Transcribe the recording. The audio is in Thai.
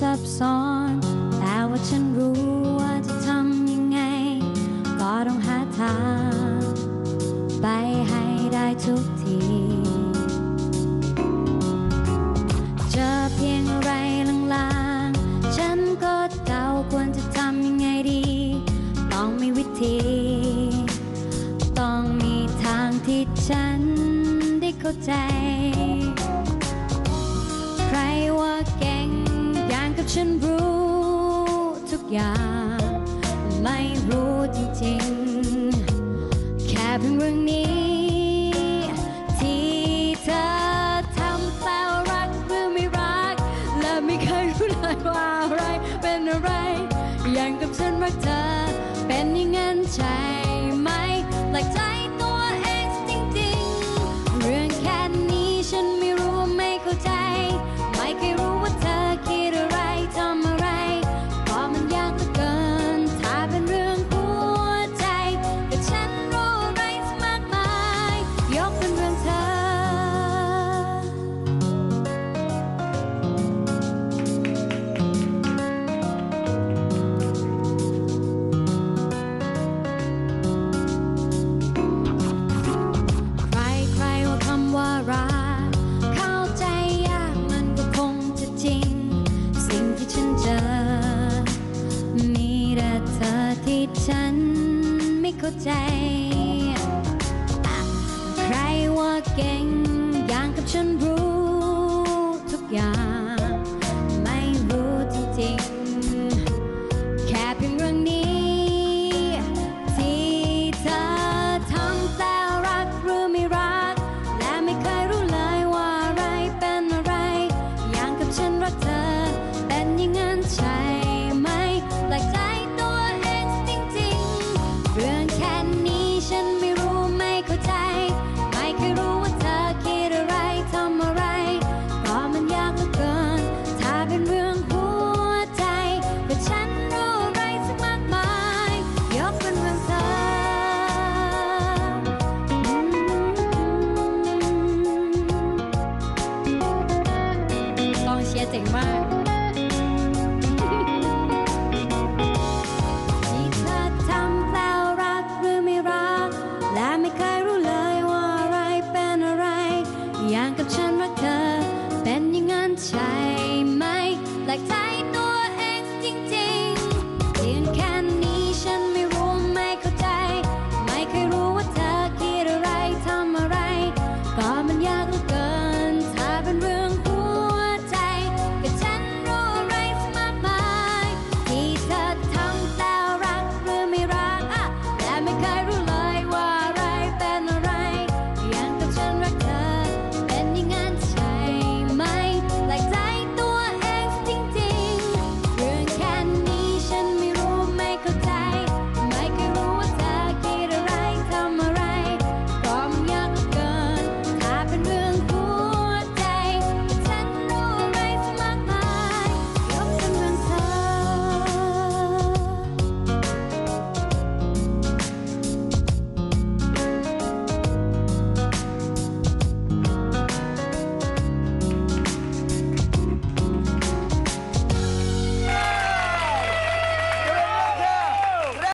ซับซ้อน แต่ว่าฉันรู้ว่าจะทำยังไง ก็ต้องหาทาง ไปให้ได้ทุกที เจอเพียงอะไรลางๆ ฉันก็เดาควรจะทำยังไงดี ต้องมีวิธี ต้องมีทางที่ฉันได้เข้าใจ ใครว่า ฉันรู้ทุกอย่าง ไม่รู้จริงๆ แค่เพียงเรื่องนี้ ที่เธอทำแปลว่รักหรือไม่รัก และไม่เคยรู้เลยว่าอะไรเป็นอะไร อย่างกับฉันรักเธอ เป็นอย่างนั้นใช่ไหมหลักใจ เข้าใจ ใครว่าเก่งอย่างกับฉันรู้ทุกอย่าง จ๋งมากนี่เธอทำแล้วรักหรือไม่รัก และไม่เคยรู้เลยว่าอะไรเป็นอะไร อย่างกับฉันรักเธอ เป็นย่างั้นใช่ไหมหลักใจ